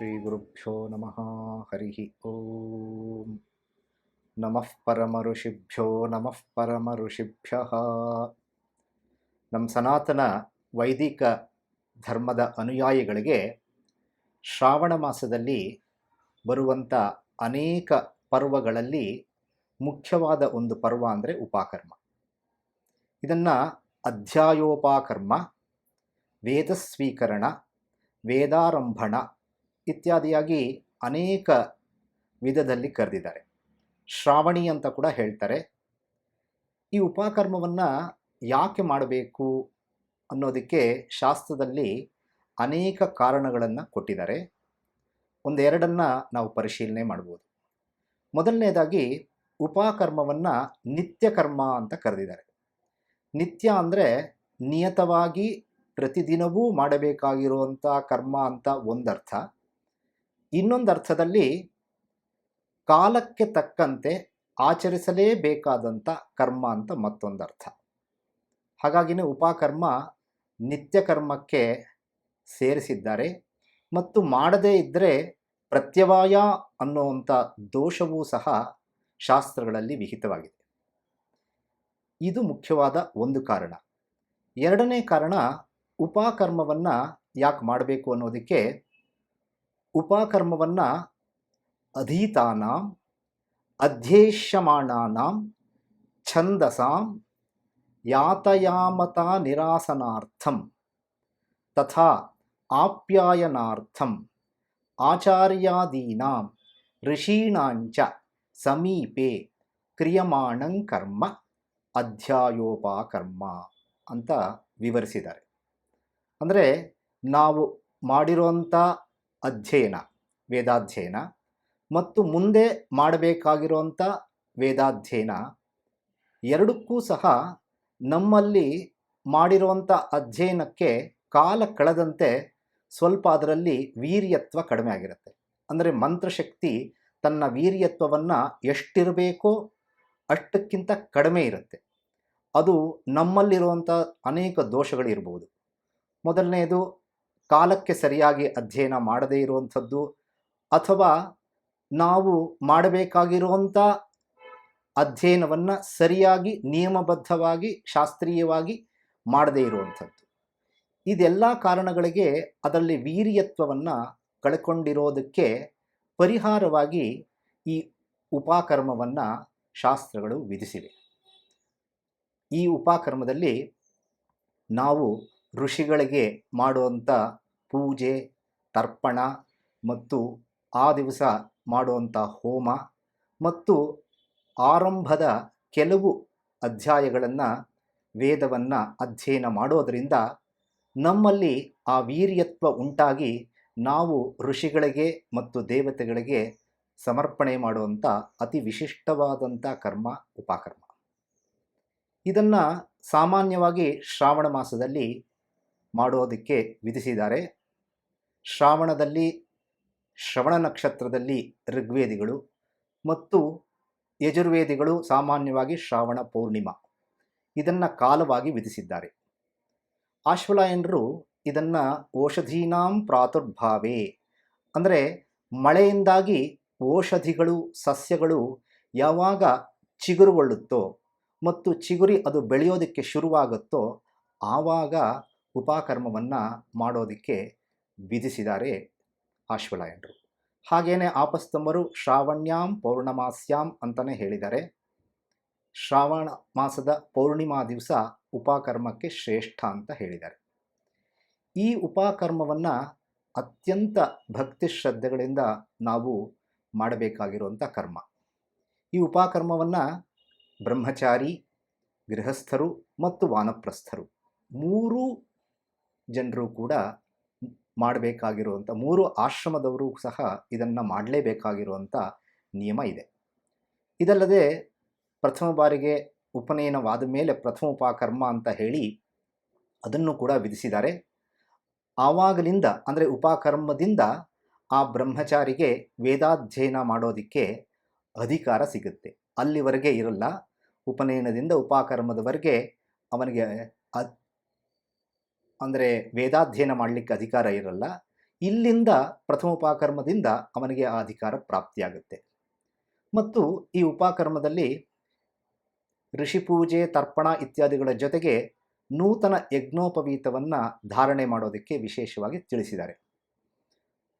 ಶ್ರೀಗುರುಭ್ಯೋ ನಮಃ ಹರಿ ಓಂ ನಮಃ ಪರಮ ಋಷಿಭ್ಯೋ ನಮಃ ಪರಮ ಋಷಿಭ್ಯ ನಮ್ಮ ಸನಾತನ ವೈದಿಕ ಧರ್ಮದ ಅನುಯಾಯಿಗಳಿಗೆ ಶ್ರಾವಣ ಮಾಸದಲ್ಲಿ ಬರುವಂಥ ಅನೇಕ ಪರ್ವಗಳಲ್ಲಿ ಮುಖ್ಯವಾದ ಒಂದು ಪರ್ವ ಅಂದರೆ ಉಪಾಕರ್ಮ. ಇದನ್ನು ಅಧ್ಯಾಯೋಪಾಕರ್ಮ, ವೇದಸ್ವೀಕರಣ, ವೇದಾರಂಭಣ ಇತ್ಯಾದಿಯಾಗಿ ಅನೇಕ ವಿಧದಲ್ಲಿ ಕರೆದಿದ್ದಾರೆ. ಶ್ರಾವಣಿ ಅಂತ ಕೂಡ ಹೇಳ್ತಾರೆ. ಈ ಉಪಕರ್ಮವನ್ನು ಯಾಕೆ ಮಾಡಬೇಕು ಅನ್ನೋದಕ್ಕೆ ಶಾಸ್ತ್ರದಲ್ಲಿ ಅನೇಕ ಕಾರಣಗಳನ್ನು ಕೊಟ್ಟಿದ್ದಾರೆ. ಒಂದೆರಡನ್ನು ನಾವು ಪರಿಶೀಲನೆ ಮಾಡ್ಬೋದು. ಮೊದಲನೇದಾಗಿ ಉಪಕರ್ಮವನ್ನು ನಿತ್ಯಕರ್ಮ ಅಂತ ಕರೆದಿದ್ದಾರೆ. ನಿತ್ಯ ಅಂದರೆ ನಿಯತವಾಗಿ ಪ್ರತಿದಿನವೂ ಮಾಡಬೇಕಾಗಿರುವಂಥ ಕರ್ಮ ಅಂತ ಒಂದರ್ಥ. ಇನ್ನೊಂದು ಅರ್ಥದಲ್ಲಿ ಕಾಲಕ್ಕೆ ತಕ್ಕಂತೆ ಆಚರಿಸಲೇಬೇಕಾದಂಥ ಕರ್ಮ ಅಂತ ಮತ್ತೊಂದು ಅರ್ಥ. ಹಾಗಾಗಿನೇ ಉಪಕರ್ಮ ನಿತ್ಯ ಕರ್ಮಕ್ಕೆ ಸೇರಿಸಿದ್ದಾರೆ ಮತ್ತು ಮಾಡದೇ ಇದ್ದರೆ ಪ್ರತ್ಯವಾಯ ಅನ್ನುವಂಥ ದೋಷವೂ ಸಹ ಶಾಸ್ತ್ರಗಳಲ್ಲಿ ವಿಹಿತವಾಗಿದೆ. ಇದು ಮುಖ್ಯವಾದ ಒಂದು ಕಾರಣ. ಎರಡನೇ ಕಾರಣ ಉಪಕರ್ಮವನ್ನು ಯಾಕೆ ಮಾಡಬೇಕು ಅನ್ನೋದಕ್ಕೆ ಉಪಕರ್ಮವನ್ನು ಅಧೀತಾನಾಂ, ಅಧ್ಯೇಷ್ಯಮಾಣಾನಾಂ, ಛಂದಸಾಂ, ಯಾತಯಾಮತ ನಿರಾಸನಾರ್ಥಂ, ತಥಾ ಆಪ್ಯಾಯನಾರ್ಥಂ, ಆಚಾರ್ಯಾದೀನಾಂ, ಋಷೀಣಾಂಚ, ಸಮೀಪೆ, ಕ್ರಿಯಮಾಣಂ ಕರ್ಮ, ಅಧ್ಯಾಯೋಪಕರ್ಮ ಅಂತ ವಿವರಿಸಿದ್ದಾರೆ. ಅಂದರೆ ನಾವು ಮಾಡಿರುವಂಥ ಅಧ್ಯಯನ, ವೇದಾಧ್ಯಯನ ಮತ್ತು ಮುಂದೆ ಮಾಡಬೇಕಾಗಿರುವಂಥ ವೇದಾಧ್ಯಯನ ಎರಡಕ್ಕೂ ಸಹ ನಮ್ಮಲ್ಲಿ ಮಾಡಿರುವಂಥ ಅಧ್ಯಯನಕ್ಕೆ ಕಾಲ ಕಳೆದಂತೆ ಸ್ವಲ್ಪ ಅದರಲ್ಲಿ ವೀರ್ಯತ್ವ ಕಡಿಮೆ ಆಗಿರುತ್ತೆ. ಅಂದರೆ ಮಂತ್ರಶಕ್ತಿ ತನ್ನ ವೀರ್ಯತ್ವವನ್ನು ಎಷ್ಟಿರಬೇಕೋ ಅಷ್ಟಕ್ಕಿಂತ ಕಡಿಮೆ ಇರುತ್ತೆ. ಅದು ನಮ್ಮಲ್ಲಿರುವಂಥ ಅನೇಕ ದೋಷಗಳಿರ್ಬೋದು. ಮೊದಲನೆಯದು ಕಾಲಕ್ಕೆ ಸರಿಯಾಗಿ ಅಧ್ಯಯನ ಮಾಡದೇ ಇರುವಂಥದ್ದು ಅಥವಾ ನಾವು ಮಾಡಬೇಕಾಗಿರುವಂಥ ಅಧ್ಯಯನವನ್ನು ಸರಿಯಾಗಿ ನಿಯಮಬದ್ಧವಾಗಿ ಶಾಸ್ತ್ರೀಯವಾಗಿ ಮಾಡದೇ ಇರುವಂಥದ್ದು. ಇದೆಲ್ಲ ಕಾರಣಗಳಿಗೆ ಅದರಲ್ಲಿ ವೀರ್ಯತ್ವವನ್ನು ಕಳ್ಕೊಂಡಿರೋದಕ್ಕೆ ಪರಿಹಾರವಾಗಿ ಈ ಉಪಕರ್ಮವನ್ನು ಶಾಸ್ತ್ರಗಳು ವಿಧಿಸಿವೆ. ಈ ಉಪಕರ್ಮದಲ್ಲಿ ನಾವು ಋಷಿಗಳಿಗೆ ಮಾಡುವಂಥ ಪೂಜೆ, ತರ್ಪಣ ಮತ್ತು ಆ ದಿವಸ ಮಾಡುವಂಥ ಹೋಮ ಮತ್ತು ಆರಂಭದ ಕೆಲವು ಅಧ್ಯಾಯಗಳನ್ನು ವೇದವನ್ನು ಅಧ್ಯಯನ ಮಾಡೋದರಿಂದ ನಮ್ಮಲ್ಲಿ ಆ ವೀರ್ಯತ್ವ ಉಂಟಾಗಿ ನಾವು ಋಷಿಗಳಿಗೆ ಮತ್ತು ದೇವತೆಗಳಿಗೆ ಸಮರ್ಪಣೆ ಮಾಡುವಂಥ ಅತಿ ವಿಶಿಷ್ಟವಾದಂಥ ಕರ್ಮ, ಉಪಕರ್ಮ. ಇದನ್ನು ಸಾಮಾನ್ಯವಾಗಿ ಶ್ರಾವಣ ಮಾಸದಲ್ಲಿ ಮಾಡೋದಕ್ಕೆ ವಿಧಿಸಿದ್ದಾರೆ. ಶ್ರಾವಣದಲ್ಲಿ, ಶ್ರವಣ ನಕ್ಷತ್ರದಲ್ಲಿ ಋಗ್ವೇದಿಗಳು ಮತ್ತು ಯಜುರ್ವೇದಿಗಳು ಸಾಮಾನ್ಯವಾಗಿ ಶ್ರಾವಣ ಪೂರ್ಣಿಮಾ. ಇದನ್ನು ಕಾಲವಾಗಿ ವಿಧಿಸಿದ್ದಾರೆ. ಆಶ್ವಲಾಯನರು ಇದನ್ನು ಔಷಧೀನಾಂ ಪ್ರಾತುರ್ಭಾವೇ. ಅಂದರೆ ಮಳೆಯಿಂದಾಗಿ ಔಷಧಿಗಳು ಸಸ್ಯಗಳು ಯಾವಾಗ ಚಿಗುರುಗೊಳ್ಳುತ್ತೋ ಮತ್ತು ಚಿಗುರಿ ಅದು ಬೆಳೆಯೋದಕ್ಕೆ ಶುರುವಾಗುತ್ತೋ ಆವಾಗ ಉಪಕರ್ಮವನ್ನು ಮಾಡೋದಕ್ಕೆ ವಿಧಿಸಿದ್ದಾರೆ ಆಶ್ವಲಾಯನರು ಹಾಗೇನೆ ಆಪಸ್ತಂಭರು ಶ್ರಾವಣ್ಯಾಂ ಪೌರ್ಣಮಾಸ್ಯಾಂ ಅಂತಲೇ ಹೇಳಿದ್ದಾರೆ. ಶ್ರಾವಣ ಮಾಸದ ಪೌರ್ಣಿಮಾ ದಿವಸ ಉಪಕರ್ಮಕ್ಕೆ ಶ್ರೇಷ್ಠ ಅಂತ ಹೇಳಿದ್ದಾರೆ. ಈ ಉಪಕರ್ಮವನ್ನು ಅತ್ಯಂತ ಭಕ್ತಿ ಶ್ರದ್ಧೆಗಳಿಂದ ನಾವು ಮಾಡಬೇಕಾಗಿರುವಂಥ ಕರ್ಮ. ಈ ಉಪಕರ್ಮವನ್ನು ಬ್ರಹ್ಮಚಾರಿ, ಗೃಹಸ್ಥರು ಮತ್ತು ವಾನಪ್ರಸ್ಥರು ಮೂರೂ ಜನರು ಕೂಡ ಮಾಡಬೇಕಾಗಿರುವಂಥ, ಮೂರು ಆಶ್ರಮದವರು ಸಹ ಇದನ್ನು ಮಾಡಲೇಬೇಕಾಗಿರುವಂಥ ನಿಯಮ ಇದೆ. ಇದಲ್ಲದೆ ಪ್ರಥಮ ಬಾರಿಗೆ ಉಪನಯನವಾದ ಮೇಲೆ ಪ್ರಥಮ ಉಪಾಕರ್ಮ ಅಂತ ಹೇಳಿ ಅದನ್ನು ಕೂಡ ವಿಧಿಸಿದ್ದಾರೆ. ಆವಾಗಲಿಂದ, ಅಂದರೆ ಉಪಕರ್ಮದಿಂದ ಆ ಬ್ರಹ್ಮಚಾರಿಗೆ ವೇದಾಧ್ಯಯನ ಮಾಡೋದಕ್ಕೆ ಅಧಿಕಾರ ಸಿಗುತ್ತೆ. ಅಲ್ಲಿವರೆಗೆ ಇರಲ್ಲ. ಉಪನಯನದಿಂದ ಉಪಕರ್ಮದವರೆಗೆ ಅವನಿಗೆ ಅಂದರೆ ವೇದಾಧ್ಯಯನ ಮಾಡಲಿಕ್ಕೆ ಅಧಿಕಾರ ಇರಲ್ಲ. ಇಲ್ಲಿಂದ ಪ್ರಥಮ ಉಪಾಕರ್ಮದಿಂದ ಅವನಿಗೆ ಆ ಅಧಿಕಾರ ಪ್ರಾಪ್ತಿಯಾಗುತ್ತೆ. ಮತ್ತು ಈ ಉಪಾಕರ್ಮದಲ್ಲಿ ಋಷಿ ಪೂಜೆ, ತರ್ಪಣ ಇತ್ಯಾದಿಗಳ ಜೊತೆಗೆ ನೂತನ ಯಜ್ಞೋಪವೀತವನ್ನು ಧಾರಣೆ ಮಾಡೋದಕ್ಕೆ ವಿಶೇಷವಾಗಿ ತಿಳಿಸಿದ್ದಾರೆ.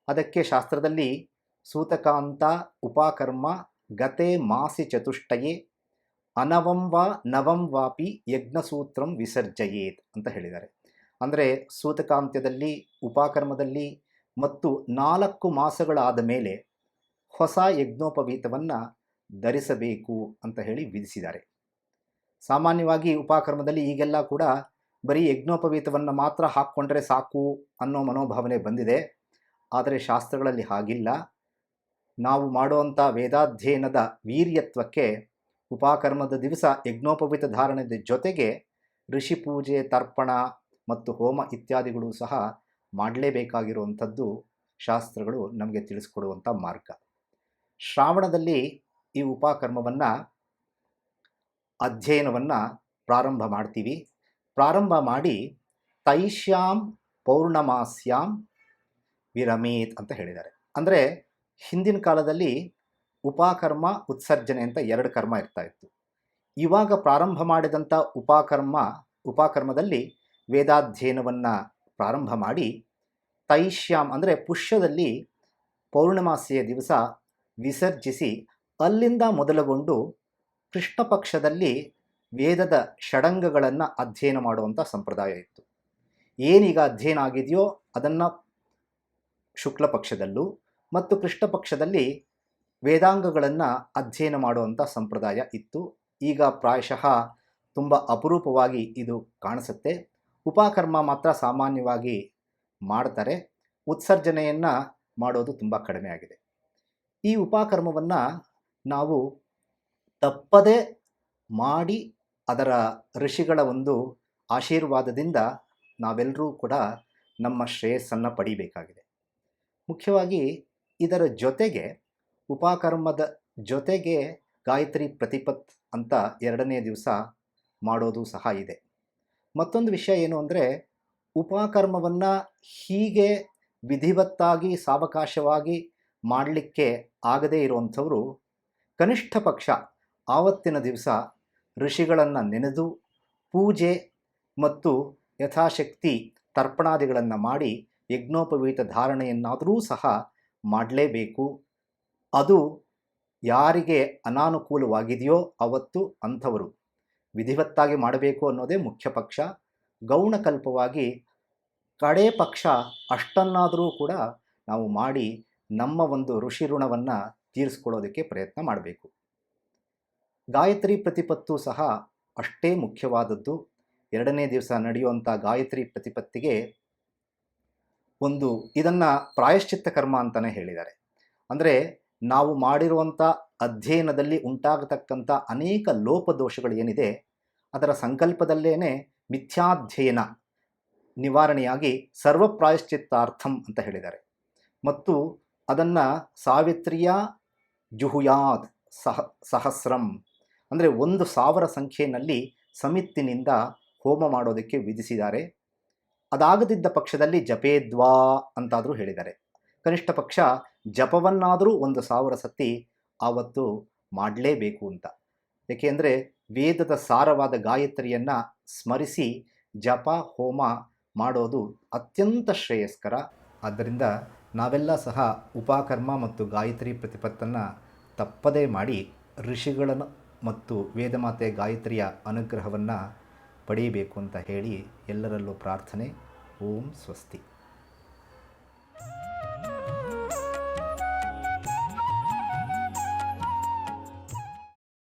ಅದಕ್ಕೆ ಶಾಸ್ತ್ರದಲ್ಲಿ ಸೂತಕಾಂತ, ಉಪಾಕರ್ಮ, ಗತೆ, ಮಾಸಿ ಚತುಷ್ಟಯೇ, ಅನವಂ ವಾ ನವಂ ವಾಪಿ ಯಜ್ಞಸೂತ್ರಂ ವಿಸರ್ಜಯೇತ್ ಅಂತ ಹೇಳಿದ್ದಾರೆ. ಅಂದರೆ ಸೂತಕಾಂತ್ಯದಲ್ಲಿ, ಉಪಾಕರ್ಮದಲ್ಲಿ ಮತ್ತು ನಾಲ್ಕು ಮಾಸಗಳಾದ ಮೇಲೆ ಹೊಸ ಯಜ್ಞೋಪವೀತವನ್ನು ಧರಿಸಬೇಕು ಅಂತ ಹೇಳಿ ವಿಧಿಸಿದ್ದಾರೆ. ಸಾಮಾನ್ಯವಾಗಿ ಉಪಾಕರ್ಮದಲ್ಲಿ ಈಗೆಲ್ಲ ಕೂಡ ಬರೀ ಯಜ್ಞೋಪವೀತವನ್ನು ಮಾತ್ರ ಹಾಕ್ಕೊಂಡ್ರೆ ಸಾಕು ಅನ್ನೋ ಮನೋಭಾವನೆ ಬಂದಿದೆ. ಆದರೆ ಶಾಸ್ತ್ರಗಳಲ್ಲಿ ಹಾಗಿಲ್ಲ. ನಾವು ಮಾಡುವಂಥ ವೇದಾಧ್ಯಯನದ ವೀರ್ಯತ್ವಕ್ಕೆ ಉಪಾಕರ್ಮದ ದಿವಸ ಯಜ್ಞೋಪವೀತ ಧಾರಣದ ಜೊತೆಗೆ ಋಷಿ ಪೂಜೆ, ತರ್ಪಣ ಮತ್ತು ಹೋಮ ಇತ್ಯಾದಿಗಳು ಸಹ ಮಾಡಲೇಬೇಕಾಗಿರುವಂಥದ್ದು ಶಾಸ್ತ್ರಗಳು ನಮಗೆ ತಿಳಿಸ್ಕೊಡುವಂಥ ಮಾರ್ಗ. ಶ್ರಾವಣದಲ್ಲಿ ಈ ಉಪಕರ್ಮವನ್ನು ಅಧ್ಯಯನವನ್ನು ಪ್ರಾರಂಭ ಮಾಡ್ತೀವಿ. ಪ್ರಾರಂಭ ಮಾಡಿ ತೈಶ್ಯಾಂ ಪೌರ್ಣಮಾಸ್ಯಾಂ ವಿರಮೇತ್ ಅಂತ ಹೇಳಿದ್ದಾರೆ. ಅಂದರೆ ಹಿಂದಿನ ಕಾಲದಲ್ಲಿ ಉಪಕರ್ಮ ಉತ್ಸರ್ಜನೆ ಅಂತ ಎರಡು ಕರ್ಮ ಇರ್ತಾ ಇತ್ತು. ಇವಾಗ ಪ್ರಾರಂಭ ಮಾಡಿದಂಥ ಉಪಕರ್ಮ ಉಪಕರ್ಮದಲ್ಲಿ ವೇದಾಧ್ಯಯನವನ್ನು ಪ್ರಾರಂಭ ಮಾಡಿ ತೈಶ್ಯಾಮ್ ಅಂದರೆ ಪುಷ್ಯದಲ್ಲಿ ಪೌರ್ಣಮಾಸಿಯ ದಿವಸ ವಿಸರ್ಜಿಸಿ ಅಲ್ಲಿಂದ ಮೊದಲುಗೊಂಡು ಕೃಷ್ಣ ಪಕ್ಷದಲ್ಲಿ ವೇದದ ಷಡಂಗಗಳನ್ನು ಅಧ್ಯಯನ ಮಾಡುವಂಥ ಸಂಪ್ರದಾಯ ಇತ್ತು. ಏನೀಗ ಅಧ್ಯಯನ ಆಗಿದೆಯೋ ಅದನ್ನು ಶುಕ್ಲ ಪಕ್ಷದಲ್ಲೂ ಮತ್ತು ಕೃಷ್ಣ ಪಕ್ಷದಲ್ಲಿ ವೇದಾಂಗಗಳನ್ನು ಅಧ್ಯಯನ ಮಾಡುವಂಥ ಸಂಪ್ರದಾಯ ಇತ್ತು. ಈಗ ಪ್ರಾಯಶಃ ತುಂಬ ಅಪರೂಪವಾಗಿ ಇದು ಕಾಣಿಸುತ್ತೆ. ಉಪಕರ್ಮ ಮಾತ್ರ ಸಾಮಾನ್ಯವಾಗಿ ಮಾಡ್ತಾರೆ. ಉತ್ಸರ್ಜನೆಯನ್ನು ಮಾಡೋದು ತುಂಬ ಕಡಿಮೆ ಆಗಿದೆ. ಈ ಉಪಕರ್ಮವನ್ನು ನಾವು ತಪ್ಪದೇ ಮಾಡಿ ಅದರ ಋಷಿಗಳ ಒಂದು ಆಶೀರ್ವಾದದಿಂದ ನಾವೆಲ್ಲರೂ ಕೂಡ ನಮ್ಮ ಶ್ರೇಯಸ್ಸನ್ನು ಪಡಿಬೇಕಾಗಿದೆ. ಮುಖ್ಯವಾಗಿ ಇದರ ಜೊತೆಗೆ ಉಪಕರ್ಮದ ಜೊತೆಗೆ ಗಾಯತ್ರಿ ಪ್ರತಿಪತ್ ಅಂತ ಎರಡನೇ ದಿವಸ ಮಾಡೋದು ಸಹ ಇದೆ. ಮತ್ತೊಂದು ವಿಷಯ ಏನು ಅಂದರೆ, ಉಪಕರ್ಮವನ್ನು ಹೀಗೆ ವಿಧಿವತ್ತಾಗಿ, ಸಾವಕಾಶವಾಗಿ ಮಾಡಲಿಕ್ಕೆ ಆಗದೇ ಇರುವಂಥವರು ಕನಿಷ್ಠ ಪಕ್ಷ ಆವತ್ತಿನ ದಿವಸ ಋಷಿಗಳನ್ನು ನೆನೆದು ಪೂಜೆ ಮತ್ತು ಯಥಾಶಕ್ತಿ ತರ್ಪಣಾದಿಗಳನ್ನು ಮಾಡಿ ಯಜ್ಞೋಪವೀತ ಧಾರಣೆಯನ್ನಾದರೂ ಸಹ ಮಾಡಲೇಬೇಕು. ಅದು ಯಾರಿಗೆ ಅನಾನುಕೂಲವಾಗಿದೆಯೋ ಅವತ್ತು ಅಂಥವರು. ವಿಧಿವತ್ತಾಗಿ ಮಾಡಬೇಕು ಅನ್ನೋದೇ ಮುಖ್ಯ ಪಕ್ಷ. ಗೌಣಕಲ್ಪವಾಗಿ ಕಡೇ ಪಕ್ಷ ಅಷ್ಟನ್ನಾದರೂ ಕೂಡ ನಾವು ಮಾಡಿ ನಮ್ಮ ಒಂದು ಋಷಿ ಋಣವನ್ನು ತೀರಿಸ್ಕೊಳ್ಳೋದಕ್ಕೆ ಪ್ರಯತ್ನ ಮಾಡಬೇಕು. ಗಾಯತ್ರಿ ಪ್ರತಿಪತ್ತು ಸಹ ಅಷ್ಟೇ ಮುಖ್ಯವಾದದ್ದು. ಎರಡನೇ ದಿವಸ ನಡೆಯುವಂಥ ಗಾಯತ್ರಿ ಪ್ರತಿಪತ್ತಿಗೆ ಒಂದು ಇದನ್ನು ಪ್ರಾಯಶ್ಚಿತ್ತ ಕರ್ಮ ಅಂತಲೇ ಹೇಳಿದ್ದಾರೆ. ಅಂದರೆ ನಾವು ಮಾಡಿರುವಂಥ ಅಧ್ಯಯನದಲ್ಲಿ ಉಂಟಾಗತಕ್ಕಂಥ ಅನೇಕ ಲೋಪದೋಷಗಳು ಏನಿದೆ, ಅದರ ಸಂಕಲ್ಪದಲ್ಲೇ ಮಿಥ್ಯಾಧ್ಯಯನ ನಿವಾರಣೆಯಾಗಿ ಸರ್ವಪ್ರಾಯಶ್ಚಿತ್ತಾರ್ಥಂ ಅಂತ ಹೇಳಿದ್ದಾರೆ. ಮತ್ತು ಅದನ್ನು ಸಾವಿತ್ರಿಯ ಜುಹುಯಾದ್ ಸಹ, ಸಹಸ್ರಂ ಅಂದರೆ ಒಂದು ಸಾವಿರ ಸಂಖ್ಯೆಯಲ್ಲಿ ಸಮಿತ್ತಿನಿಂದ ಹೋಮ ಮಾಡೋದಕ್ಕೆ ವಿಧಿಸಿದ್ದಾರೆ. ಅದಾಗದಿದ್ದ ಪಕ್ಷದಲ್ಲಿ ಜಪೇದ್ವಾ ಅಂತಾದರೂ ಹೇಳಿದ್ದಾರೆ. ಕನಿಷ್ಠ ಪಕ್ಷ ಜಪವನ್ನಾದರೂ ಒಂದು ಸಾವಿರ ಸತಿ ಆವತ್ತು ಮಾಡಲೇಬೇಕು ಅಂತ. ಏಕೆಂದರೆ ವೇದದ ಸಾರವಾದ ಗಾಯತ್ರಿಯನ್ನು ಸ್ಮರಿಸಿ ಜಪ, ಹೋಮ ಮಾಡೋದು ಅತ್ಯಂತ ಶ್ರೇಯಸ್ಕರ. ಆದ್ದರಿಂದ ನಾವೆಲ್ಲ ಸಹ ಉಪಕರ್ಮ ಮತ್ತು ಗಾಯತ್ರಿ ಪ್ರತಿಪತ್ತನ್ನು ತಪ್ಪದೇ ಮಾಡಿ ಋಷಿಗಳನ್ನು ಮತ್ತು ವೇದಮಾತೆ ಗಾಯತ್ರಿಯ ಅನುಗ್ರಹವನ್ನು ಪಡೆಯಬೇಕು ಅಂತ ಹೇಳಿ ಎಲ್ಲರಲ್ಲೂ ಪ್ರಾರ್ಥನೆ. ಓಂ ಸ್ವಸ್ತಿ.